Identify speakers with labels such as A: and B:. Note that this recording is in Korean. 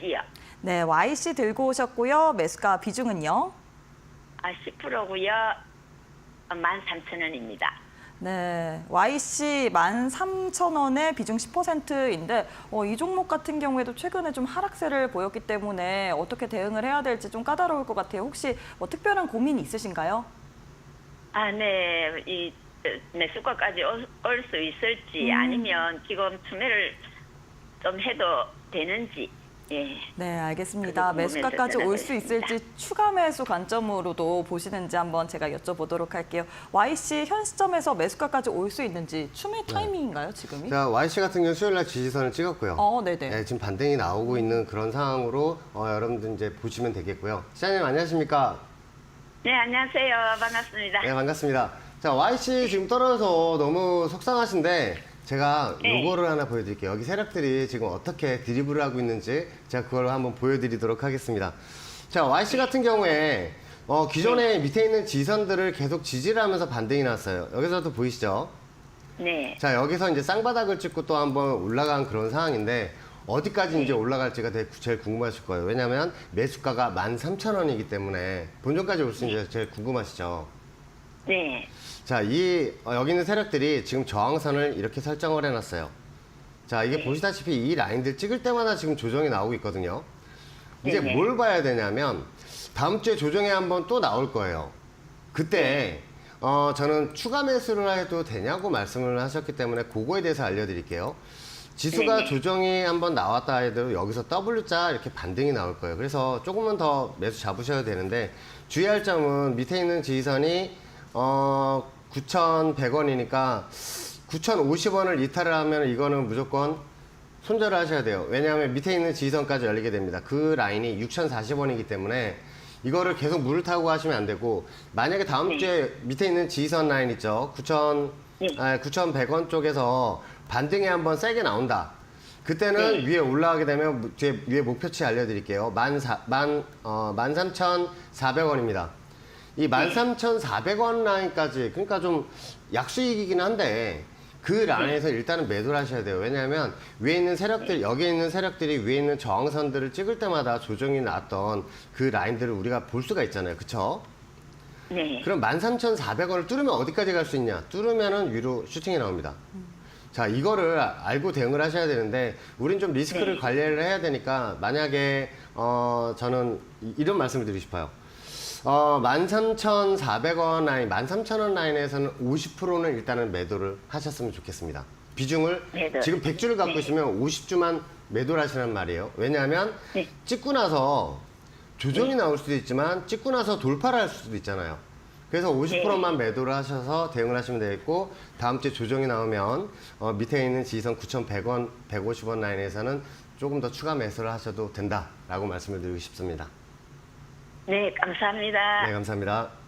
A: YC요.
B: 네, YC 들고 오셨고요. 매수가 비중은요?
A: 아, 10%고요. 13,000원입니다.
B: 네, YC 13,000원에 비중 10%인데 어, 이 종목 같은 경우에도 최근에 좀 하락세를 보였기 때문에 어떻게 대응을 해야 될지 좀 까다로울 것 같아요. 혹시 뭐 특별한 고민이 있으신가요?
A: 아, 네. 이 어, 매수가까지 올 수 있을지
B: 음.
A: 아니면 지금 투매를 좀 해도 되는지. 예.
B: 네, 알겠습니다. 매수가까지 올 수 있을지 추가 매수 관점으로도 보시는지 한번 제가 여쭤보도록 할게요. YC 현 시점에서 매수가까지 올 수 있는지 추매 타이밍인가요, 지금이?
C: 자, YC 같은 경우 수요일 날 지지선을 찍었고요.
B: 어, 네네.
C: 네, 지금 반등이 나오고 있는 그런 상황으로 어, 여러분들 이제 보시면 되겠고요. 시장님 안녕하십니까?
A: 네, 안녕하세요. 반갑습니다.
C: 네, 반갑습니다. 자, YC 지금 떨어져서 너무 속상하신데 제가
A: 네.
C: 요거를 하나 보여드릴게요. 여기 세력들이 지금 어떻게 드리블을 하고 있는지 제가 그걸 한번 보여드리도록 하겠습니다. 자, YC 같은 경우에 어, 기존에 밑에 있는 지선들을 계속 지지를 하면서 반등이 났어요. 여기서도 보이시죠?
A: 네.
C: 자 여기서 이제 쌍바닥을 찍고 또 한번 올라간 그런 상황인데 어디까지 이제 올라갈지가 되게 제일 궁금하실 거예요. 왜냐하면 매수가가 13,000원이기 때문에 본전까지 올 수 있는 게 제일 궁금하시죠.
A: 네.
C: 자, 이 어, 여기 있는 세력들이 지금 저항선을 이렇게 설정을 해놨어요. 자, 이게 보시다시피 이 라인들 찍을 때마다 지금 조정이 나오고 있거든요. 이제
A: 네네.
C: 뭘 봐야 되냐면 다음 주에 조정이 한번 또 나올 거예요. 그때 어, 저는 추가 매수를 해도 되냐고 말씀을 하셨기 때문에 그거에 대해서 알려드릴게요. 지수가
A: 네네.
C: 조정이 한번 나왔다 해도 여기서 W자 이렇게 반등이 나올 거예요. 그래서 조금만 더 매수 잡으셔야 되는데 주의할 점은 밑에 있는 지지선이 어 9,100원이니까 9,050원을 이탈을 하면 이거는 무조건 손절을 하셔야 돼요. 왜냐하면 밑에 있는 지지선까지 열리게 됩니다. 그 라인이 6,040원이기 때문에 이거를 계속 물을 타고 하시면 안 되고 만약에 다음
A: 네.
C: 주에 밑에 있는 지지선 라인 있죠. 9,000
A: 네.
C: 아, 9,100원 쪽에서 반등이 한번 세게 나온다. 그때는
A: 네.
C: 위에 올라가게 되면 무- 뒤에 위에 목표치 알려드릴게요. 만 사, 만, 어, 13,400원입니다. 이 13,400원 라인까지, 그러니까 좀 약수익이긴 한데, 그 라인에서 일단은 매도를 하셔야 돼요. 왜냐하면 위에 있는 세력들, 여기에 있는 세력들이 위에 있는 저항선들을 찍을 때마다 조정이 났던 그 라인들을 우리가 볼 수가 있잖아요. 그쵸?
A: 네.
C: 그럼 13,400원을 뚫으면 어디까지 갈 수 있냐? 뚫으면은 위로 슈팅이 나옵니다. 자, 이거를 알고 대응을 하셔야 되는데, 우린 좀 리스크를
A: 네.
C: 관리를 해야 되니까, 만약에, 어, 저는 이- 이런 말씀을 드리고 싶어요. 어, 13,400원 라인, 13,000원 라인에서는 50%는 일단은 매도를 하셨으면 좋겠습니다. 비중을
A: 매도.
C: 지금 100주를 갖고
A: 네.
C: 있으면 50주만 매도를 하시란 말이에요. 왜냐하면
A: 네.
C: 찍고 나서 조정이 나올 수도 있지만 찍고 나서 돌파를 할 수도 있잖아요. 그래서 50%만 매도를 하셔서 대응을 하시면 되겠고 다음 주에 조정이 나오면 어, 밑에 있는 지지선 9,100원, 150원 라인에서는 조금 더 추가 매수를 하셔도 된다라고 말씀을 드리고 싶습니다.
A: 네, 감사합니다.
C: 네, 감사합니다.